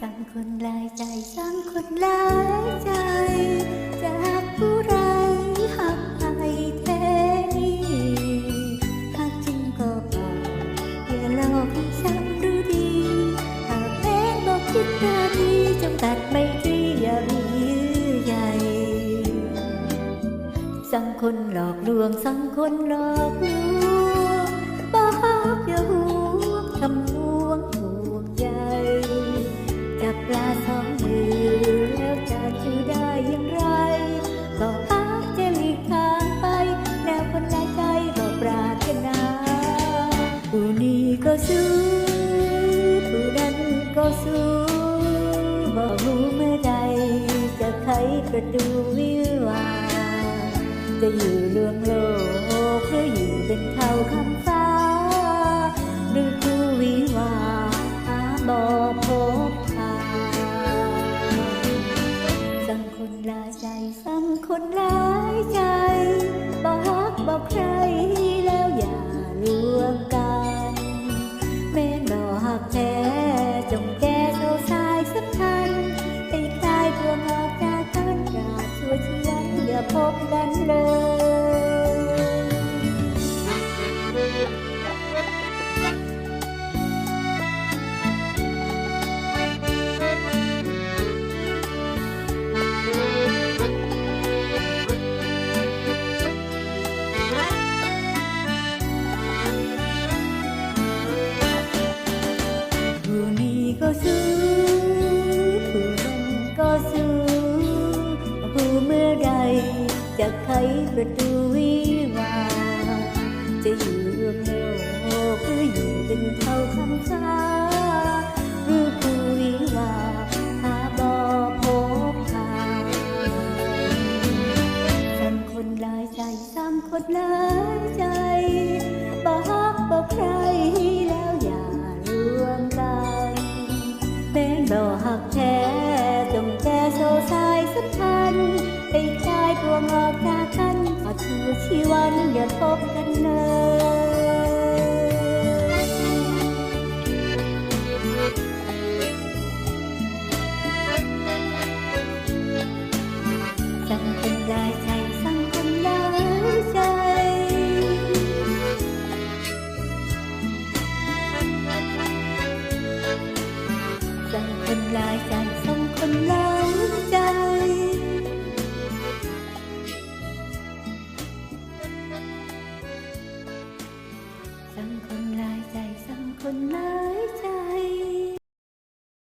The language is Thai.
สั่งคนหลายใจสั่งคนหลายใจ จากผู้ไรหักใครแท้นี่หากจริงก็บอกอย่าหลอกให้ฉันดูดีหากแม้บอกคิดตาดีจงตัดไม่ตรีอย่ามียื้อใหญ่สังคนหลอกลวงสังคนหลอกลวงบอกอย่าห่วงคำ สู้บอกรู้เมื่อใดจะไขประตูวิวา จะอยู่ลวงโลกหรืออยู่เป็นเท่าคำฟ้า หรือคู่วิวาหาบ่พบทางสังคนลายใจสังคนหลายใจบอกบอกใคร พบกันเลย จะไขประตูวิวา จะอยู่รวมโลกหรืออยู่เป็นเท่าคำฟ้าหรือผู้วิวาหาบ่พบทางสังคนหลายใจสังคนหลายใจบอกบอกใครแล้วอย่าลวงกันแม้นบ่หักแท้ จากกันอาชูชีวันอย่าพบกันเลยสั่งคนหลายใจสังคนหลายใจสังคนหลาย สังคมหลายใจสังคมหลายใจ